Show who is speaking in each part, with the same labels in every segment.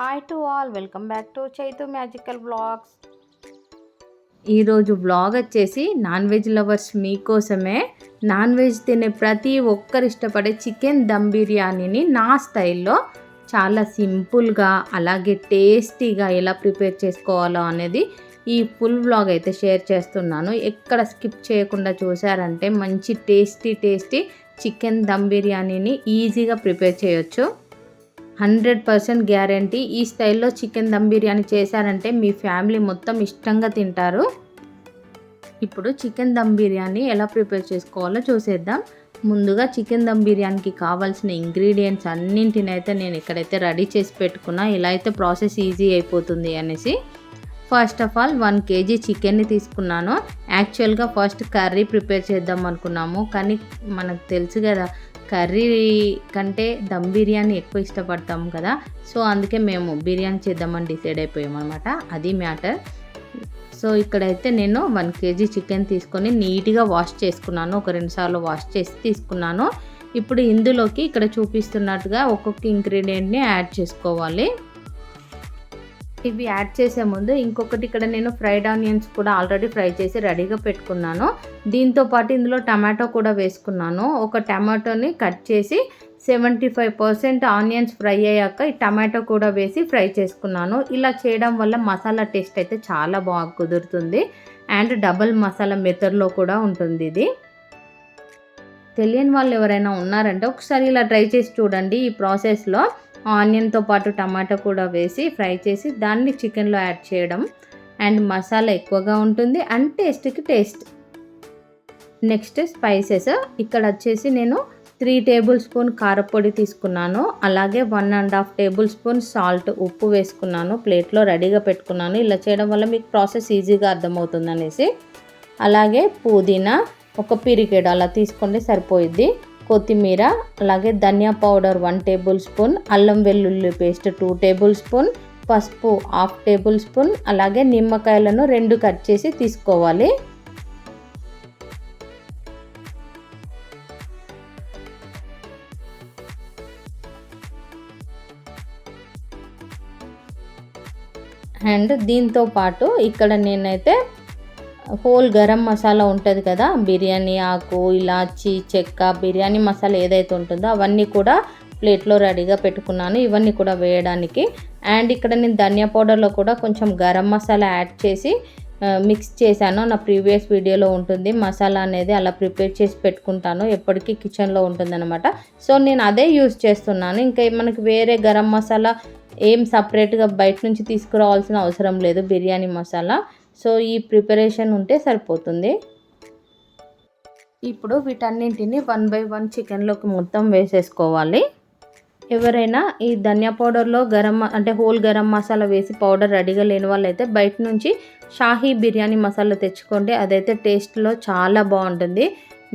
Speaker 1: Hi to all welcome back to Chaitu magical blogs
Speaker 2: ఈరోజు vlog వచ్చేసి non veg lovers మీకోసమే. Non veg తినే ప్రతి ఒక్కరు ఇష్టపడే చికెన్ దమ్ బిర్యానీని నా స్టైల్లో చాలా సింపుల్గా అలాగే టేస్టీగా ఎలా ప్రిపేర్ చేసుకోవాలో అనేది ఈ ఫుల్ వ్లాగ్ అయితే షేర్ చేస్తున్నాను. ఎక్కడ స్కిప్ చేయకుండా చూసారంటే మంచి టేస్టీ టేస్టీ చికెన్ దమ్ బిర్యానీని ఈజీగా ప్రిపేర్ చేయొచ్చు. Hundred percent guarantee. ఈ స్టైల్లో చికెన్ దమ్ బిర్యానీ చేశారంటే మీ ఫ్యామిలీ మొత్తం ఇష్టంగా తింటారు. ఇప్పుడు చికెన్ దమ్ బిర్యానీ ఎలా ప్రిపేర్ చేసుకోవాలో చూసేద్దాం. ముందుగా చికెన్ దమ్ బిర్యానీకి కావాల్సిన ఇంగ్రీడియంట్స్ అన్నింటిని అయితే నేను ఇక్కడైతే రెడీ చేసి పెట్టుకున్నా. ఇలా అయితే ప్రాసెస్ ఈజీ అయిపోతుంది అనేసి. First of all one kg చికెన్ని తీసుకున్నాను. యాక్చువల్గా ఫస్ట్ కర్రీ ప్రిపేర్ చేద్దాం అనుకున్నాము. కానీ మనకు తెలుసు కదా కర్రీ కంటే దమ్ బిర్యానీ ఎక్కువ ఇష్టపడతాం కదా. సో అందుకే మేము బిర్యానీ చేద్దామని డిసైడ్ అయిపోయాం అనమాట అది మ్యాటర్. సో ఇక్కడైతే నేను వన్ కేజీ చికెన్ తీసుకొని నీట్గా వాష్ చేసుకున్నాను. ఒక రెండు సార్లు వాష్ చేసి తీసుకున్నాను. ఇప్పుడు ఇందులోకి ఇక్కడ చూపిస్తున్నట్టుగా ఒక్కొక్క ఇంగ్రీడియంట్ని యాడ్ చేసుకోవాలి. ఇవి యాడ్ చేసే ముందు ఇంకొకటి ఇక్కడ నేను ఫ్రైడ్ ఆనియన్స్ కూడా ఆల్రెడీ ఫ్రై చేసి రెడీగా పెట్టుకున్నాను. దీంతో పాటు ఇందులో టమాటో కూడా వేసుకున్నాను. ఒక టమాటోని కట్ చేసి seventy five percent onions fry అయ్యాక ఈ టమాటో కూడా వేసి ఫ్రై చేసుకున్నాను. ఇలా చేయడం వల్ల మసాలా టేస్ట్ అయితే చాలా బాగా కుదురుతుంది. అండ్ డబల్ మసాలా మెథడ్లో కూడా ఉంటుంది ఇది. తెలియని వాళ్ళు ఎవరైనా ఉన్నారంటే ఒకసారి ఇలా ట్రై చేసి చూడండి ఈ ప్రాసెస్లో. ఆనియన్తో పాటు టమాటా కూడా వేసి ఫ్రై చేసి దాన్ని చికెన్లో యాడ్ చేయడం. అండ్ మసాలా ఎక్కువగా ఉంటుంది అండ్ టేస్ట్కి టేస్ట్. Next spices. ఇక్కడ వచ్చేసి నేను త్రీ టేబుల్ స్పూన్ కారపొడి తీసుకున్నాను. అలాగే one and half table spoon salt ఉప్పు వేసుకున్నాను. ప్లేట్లో రెడీగా పెట్టుకున్నాను. ఇలా చేయడం వల్ల మీకు ప్రాసెస్ ఈజీగా అర్థమవుతుంది అనేసి అలాగే పుదీనా ఒక పిరికేడు అలా తీసుకోండి సరిపోయిద్ది. కొత్తిమీర అలాగే ధనియా పౌడర్ వన్ టేబుల్ స్పూన్ అల్లం వెల్లుల్లి పేస్ట్ టూ టేబుల్ స్పూన్ పసుపు హాఫ్ టేబుల్ స్పూన్ అలాగే నిమ్మకాయలను రెండు కట్ చేసి తీసుకోవాలి. అండ్ దీంతో పాటు ఇక్కడ నేనైతే హోల్ గరం మసాలా ఉంటుంది కదా బిర్యానీ ఆకు ఇలాచి చెక్క బిర్యానీ మసాలా ఏదైతే ఉంటుందో అవన్నీ కూడా ప్లేట్లో రెడీగా పెట్టుకున్నాను. ఇవన్నీ కూడా వేయడానికి. అండ్ ఇక్కడ నేను ధనియా పౌడర్లో కూడా కొంచెం గరం మసాలా యాడ్ చేసి మిక్స్ చేశాను. నా ప్రీవియస్ వీడియోలో ఉంటుంది. మసాలా అనేది అలా ప్రిపేర్ చేసి పెట్టుకుంటాను. ఎప్పటికీ కిచెన్లో ఉంటుందన్నమాట. సో నేను అదే యూస్ చేస్తున్నాను. ఇంకా మనకి వేరే గరం మసాలా ఏం సపరేట్గా బయట నుంచి తీసుకురావాల్సిన అవసరం లేదు. బిర్యానీ మసాలా. సో ఈ ప్రిపరేషన్ ఉంటే సరిపోతుంది. ఇప్పుడు వీటన్నింటిని వన్ బై వన్ చికెన్లోకి మొత్తం వేసేసుకోవాలి. ఎవరైనా ఈ ధనియా పౌడర్లో గరం అంటే హోల్ గరం మసాలా వేసి పౌడర్ రెడీగా లేని వాళ్ళైతే బయట నుంచి షాహీ బిర్యానీ మసాలా తెచ్చుకోండి. అదైతే టేస్ట్లో చాలా బాగుంటుంది.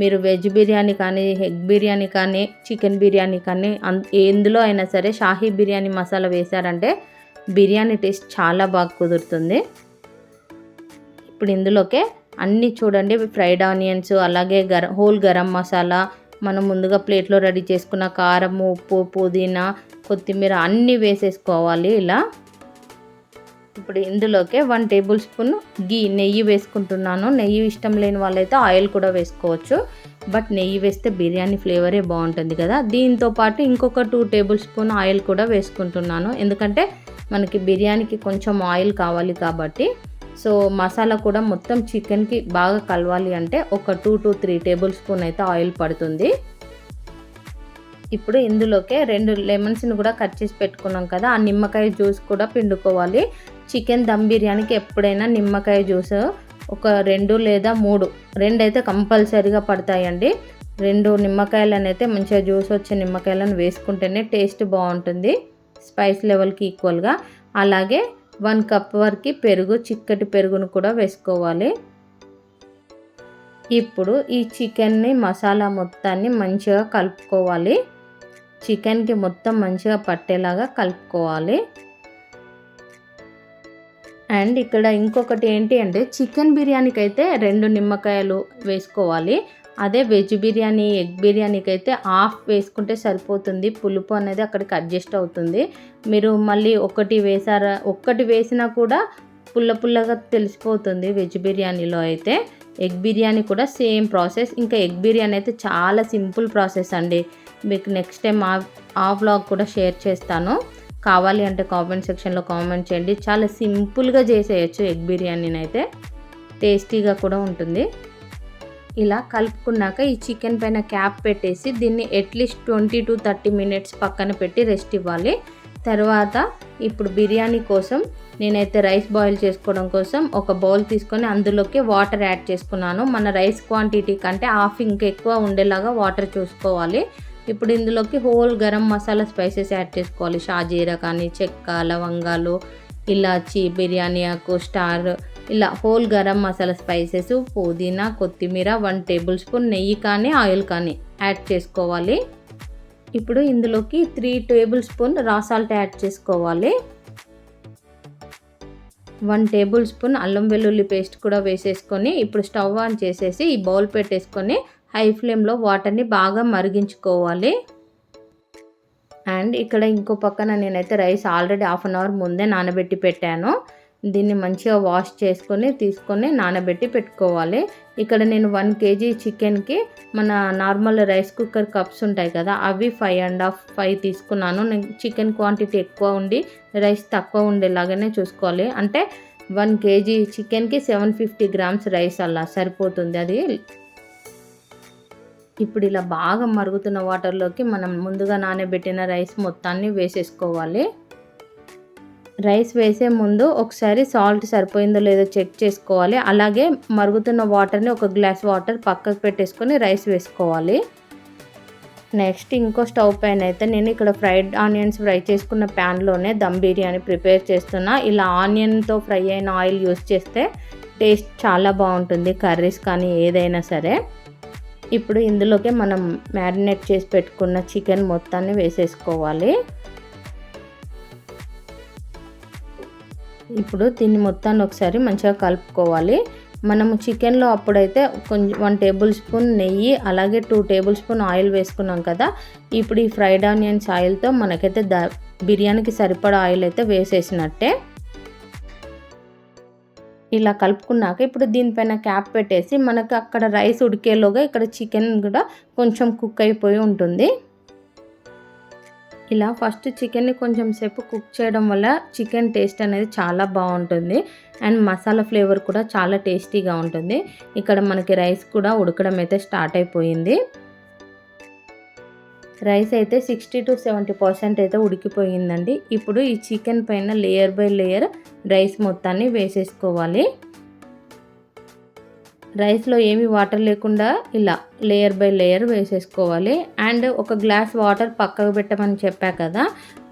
Speaker 2: మీరు వెజ్ బిర్యానీ కానీ ఎగ్ బిర్యానీ కానీ చికెన్ బిర్యానీ కానీ ఎందులో అయినా సరే షాహీ బిర్యానీ మసాలా వేశారంటే బిర్యానీ టేస్ట్ చాలా బాగా కుదురుతుంది. ఇప్పుడు ఇందులోకే అన్నీ చూడండి ఫ్రైడ్ ఆనియన్స్ అలాగే గర హోల్ గరం మసాలా మనం ముందుగా ప్లేట్లో రెడీ చేసుకున్న కారం ఉప్పు పుదీనా కొత్తిమీర అన్నీ వేసేసుకోవాలి ఇలా. ఇప్పుడు ఇందులోకే వన్ టేబుల్ స్పూన్ గీ నెయ్యి వేసుకుంటున్నాను. నెయ్యి ఇష్టం లేని వాళ్ళైతే ఆయిల్ కూడా వేసుకోవచ్చు. బట్ నెయ్యి వేస్తే బిర్యానీ ఫ్లేవరే బాగుంటుంది కదా. దీంతో పాటు ఇంకొక టూ టేబుల్ స్పూన్ ఆయిల్ కూడా వేసుకుంటున్నాను. ఎందుకంటే మనకి బిర్యానీకి కొంచెం ఆయిల్ కావాలి కాబట్టి. సో మసాలా కూడా మొత్తం చికెన్కి బాగా కలవాలి అంటే ఒక two to three table spoon అయితే ఆయిల్ పడుతుంది. ఇప్పుడు ఇందులోకే రెండు లెమన్స్ని కూడా కట్ చేసి పెట్టుకున్నాం కదా ఆ నిమ్మకాయ జ్యూస్ కూడా పిండుకోవాలి. చికెన్ దమ్ బిర్యానీకి ఎప్పుడైనా నిమ్మకాయ జ్యూస్ ఒక రెండు లేదా మూడు రెండు అయితే కంపల్సరీగా పడతాయండి. రెండు నిమ్మకాయలను అయితే మంచిగా జ్యూస్ వచ్చే నిమ్మకాయలను వేసుకుంటేనే టేస్ట్ బాగుంటుంది స్పైస్ లెవెల్కి ఈక్వల్గా. అలాగే వన్ కప్ వరకు పెరుగు చిక్కటి పెరుగును కూడా వేసుకోవాలి. ఇప్పుడు ఈ చికెన్ని మసాలా మొత్తాన్ని మంచిగా కలుపుకోవాలి. చికెన్కి మొత్తం మంచిగా పట్టేలాగా కలుపుకోవాలి. అండ్ ఇక్కడ ఇంకొకటి ఏంటి అంటే చికెన్ బిర్యానీకి అయితే రెండు నిమ్మకాయలు వేసుకోవాలి. అదే వెజ్ బిర్యానీ ఎగ్ బిర్యానీకి అయితే హాఫ్ వేసుకుంటే సరిపోతుంది. పులుపు అనేది అక్కడికి అడ్జస్ట్ అవుతుంది. మీరు మళ్ళీ ఒకటి వేసారా ఒక్కటి వేసినా కూడా పుల్ల పుల్లగా తెలిసిపోతుంది వెజ్ బిర్యానీలో అయితే. ఎగ్ బిర్యానీ కూడా సేమ్ ప్రాసెస్. ఇంకా ఎగ్ బిర్యానీ అయితే చాలా సింపుల్ ప్రాసెస్ అండి. మీకు నెక్స్ట్ టైం ఆ ఆ వ్లాగ్ కూడా షేర్ చేస్తాను. కావాలి అంటే కామెంట్ సెక్షన్లో కామెంట్ చేయండి. చాలా సింపుల్గా చేసేయచ్చు ఎగ్ బిర్యానీని అయితే. టేస్టీగా కూడా ఉంటుంది. ఇలా కలుపుకున్నాక ఈ చికెన్ పైన క్యాప్ పెట్టేసి దీన్ని at least twenty two thirty minutes పక్కన పెట్టి రెస్ట్ ఇవ్వాలి. తర్వాత ఇప్పుడు బిర్యానీ కోసం నేనైతే రైస్ బాయిల్ చేసుకోవడం కోసం ఒక బౌల్ తీసుకొని అందులోకి వాటర్ యాడ్ చేసుకున్నాను. మన రైస్ క్వాంటిటీ కంటే హాఫ్ ఇంకా ఎక్కువ ఉండేలాగా వాటర్ చూసుకోవాలి. ఇప్పుడు ఇందులోకి whole garam masala spices add చేసుకోవాలి. షాజీరా కానీ చెక్క లవంగాలు ఇలాచి బిర్యానీ ఆకు స్టార్ ఇలా హోల్ గరం మసాలా స్పైసెస్ పుదీనా కొత్తిమీర వన్ టేబుల్ స్పూన్ నెయ్యి కానీ ఆయిల్ కానీ యాడ్ చేసుకోవాలి. ఇప్పుడు ఇందులోకి three table spoon raw salt add చేసుకోవాలి. వన్ టేబుల్ స్పూన్ అల్లం వెల్లుల్లి పేస్ట్ కూడా వేసేసుకొని ఇప్పుడు స్టవ్ ఆన్ చేసేసి ఈ బౌల్ పెట్టేసుకొని హై ఫ్లేమ్లో వాటర్ని బాగా మరిగించుకోవాలి. అండ్ ఇక్కడ ఇంకో పక్కన నేనైతే rice already half an hour ముందే నానబెట్టి పెట్టాను. దీన్ని మంచిగా వాష్ చేసుకొని తీసుకొని నానబెట్టి పెట్టుకోవాలి. ఇక్కడ నేను వన్ కేజీ చికెన్కి మన నార్మల్ రైస్ కుక్కర్ కప్స్ ఉంటాయి కదా అవి ఫైవ్ అండ్ హాఫ్ ఫైవ్ తీసుకున్నాను. నేను చికెన్ క్వాంటిటీ ఎక్కువ ఉండి రైస్ తక్కువ ఉండేలాగానే చూసుకోవాలి. అంటే వన్ కేజీ చికెన్కి సెవెన్ ఫిఫ్టీ గ్రామ్స్ రైస్ అలా సరిపోతుంది అది. ఇప్పుడు ఇలా బాగా మరుగుతున్న వాటర్లోకి మనం ముందుగా నానబెట్టిన రైస్ మొత్తాన్ని వేసేసుకోవాలి. రైస్ వేసే ముందు ఒకసారి సాల్ట్ సరిపోయిందో లేదో చెక్ చేసుకోవాలి. అలాగే మరుగుతున్న వాటర్ని ఒక గ్లాస్ వాటర్ పక్కకు పెట్టేసుకొని రైస్ వేసుకోవాలి. నెక్స్ట్ ఇంకో స్టవ్ పైన అయితే నేను ఇక్కడ ఫ్రైడ్ ఆనియన్స్ ఫ్రై చేసుకున్న ప్యాన్లోనే దమ్ బిర్యానీ ప్రిపేర్ చేస్తున్నా. ఇలా ఆనియన్తో ఫ్రై అయిన ఆయిల్ యూస్ చేస్తే టేస్ట్ చాలా బాగుంటుంది కర్రీస్ కానీ ఏదైనా సరే. ఇప్పుడు ఇందులోకి మనం మ్యారినేట్ చేసి పెట్టుకున్న చికెన్ మొత్తాన్ని వేసేసుకోవాలి. ఇప్పుడు దీన్ని మొత్తాన్ని ఒకసారి మంచిగా కలుపుకోవాలి. మనము చికెన్లో అప్పుడైతే కొంచెం వన్ టేబుల్ స్పూన్ నెయ్యి అలాగే టూ టేబుల్ స్పూన్ ఆయిల్ వేసుకున్నాం కదా. ఇప్పుడు ఈ ఫ్రైడ్ ఆనియన్స్ ఆయిల్తో మనకైతే ద బిర్యానీకి సరిపడా ఆయిల్ అయితే వేసేసినట్టే. ఇలా కలుపుకున్నాక ఇప్పుడు దీనిపైన క్యాప్ పెట్టేసి మనకు అక్కడ రైస్ ఉడికేలోగా ఇక్కడ చికెన్ కూడా కొంచెం కుక్ అయిపోయి ఉంటుంది. ఇలా ఫస్ట్ చికెన్ని కొంచెం సేపు కుక్ చేయడం వల్ల చికెన్ టేస్ట్ అనేది చాలా బాగుంటుంది. అండ్ మసాలా ఫ్లేవర్ కూడా చాలా టేస్టీగా ఉంటుంది. ఇక్కడ మనకి రైస్ కూడా ఉడకడం అయితే స్టార్ట్ అయిపోయింది. రైస్ అయితే సిక్స్టీ టు సెవెంటీ పర్సెంట్ అయితే ఉడికిపోయిందండి. ఇప్పుడు ఈ చికెన్ పైన లేయర్ బై లేయర్ రైస్ మొత్తాన్ని వేసేసుకోవాలి. రైస్లో ఏమి వాటర్ లేకుండా ఇలా లేయర్ బై లేయర్ వేసేసుకోవాలి. అండ్ ఒక గ్లాస్ వాటర్ పక్కకు పెట్టమని చెప్పా కదా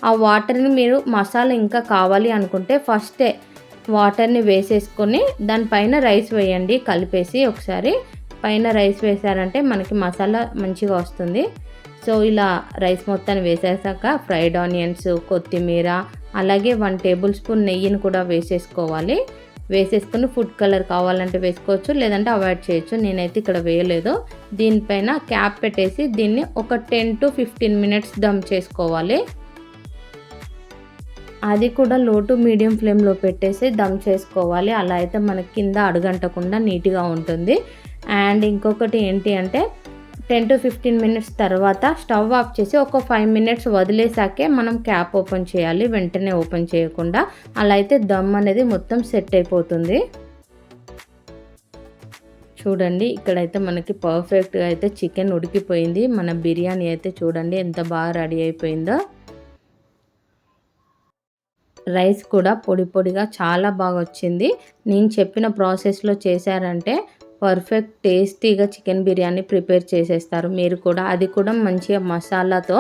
Speaker 2: ఆ వాటర్ని మీరు మసాలా ఇంకా కావాలి అనుకుంటే ఫస్టే వాటర్ని వేసేసుకొని దానిపైన రైస్ వేయండి కలిపేసి ఒకసారి. పైన రైస్ వేసారంటే మనకి మసాలా మంచిగా వస్తుంది. సో ఇలా రైస్ మొత్తాన్ని వేసేసాక ఫ్రైడ్ ఆనియన్స్ కొత్తిమీర అలాగే వన్ టేబుల్ స్పూన్ నెయ్యిని కూడా వేసేసుకోవాలి. వేసేసుకుని ఫుడ్ కలర్ కావాలంటే వేసుకోవచ్చు లేదంటే అవాయిడ్ చేయొచ్చు. నేనైతే ఇక్కడ వేయలేదు. దీనిపైన క్యాప్ పెట్టేసి దీన్ని ఒక ten to fifteen minutes dum చేసుకోవాలి. అది కూడా లో టు మీడియం ఫ్లేమ్లో పెట్టేసి దమ్ చేసుకోవాలి. అలా అయితే మనకి కింద అడుగంటకుండా నీట్గా ఉంటుంది. అండ్ ఇంకొకటి ఏంటి అంటే టెన్ టు ఫిఫ్టీన్ మినిట్స్ తర్వాత స్టవ్ ఆఫ్ చేసి ఒక ఫైవ్ మినిట్స్ వదిలేసాకే మనం క్యాప్ ఓపెన్ చేయాలి వెంటనే ఓపెన్ చేయకుండా. అలా అయితే దమ్ అనేది మొత్తం సెట్ అయిపోతుంది. చూడండి ఇక్కడైతే మనకి పర్ఫెక్ట్గా అయితే చికెన్ ఉడికిపోయింది. మన బిర్యానీ అయితే చూడండి ఎంత బాగా రెడీ అయిపోయిందో. రైస్ కూడా పొడి పొడిగా చాలా బాగా వచ్చింది. నేను చెప్పిన ప్రాసెస్లో చేశారంటే పర్ఫెక్ట్ టేస్టీగా చికెన్ బిర్యానీ ప్రిపేర్ చేసేస్తారు. మీరు కూడా అది కూడా మంచిగా మసాలాతో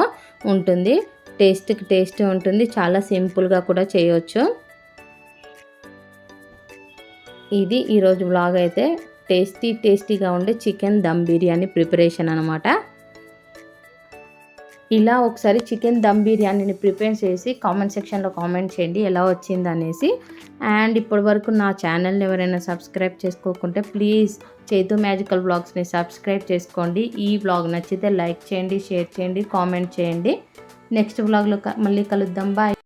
Speaker 2: ఉంటుంది. టేస్ట్కి టేస్ట్ ఉంటుంది. చాలా సింపుల్గా కూడా చేయవచ్చు ఇది ఈరోజు బ్లాగ్ అయితే టేస్టీ టేస్టీగా ఉండే చికెన్ దమ్ బిర్యానీ ప్రిపరేషన్ అనమాట ఇలా ఒకసారి చికెన్ దమ్ బిర్యానీని ప్రిపేర్ చేసి కామెంట్ సెక్షన్లో కామెంట్ చేయండి ఎలా వచ్చింది అనేసి అండ్ ఇప్పటి వరకు నా ఛానల్ని ఎవరైనా సబ్స్క్రైబ్ చేసుకోకుంటే ప్లీజ్ చేతు మ్యాజికల్ బ్లాగ్స్ని సబ్స్క్రైబ్ చేసుకోండి. ఈ బ్లాగ్ నచ్చితే లైక్ చేయండి షేర్ చేయండి కామెంట్ చేయండి. నెక్స్ట్ బ్లాగ్లో మళ్ళీ కలుద్దాం. బాయ్.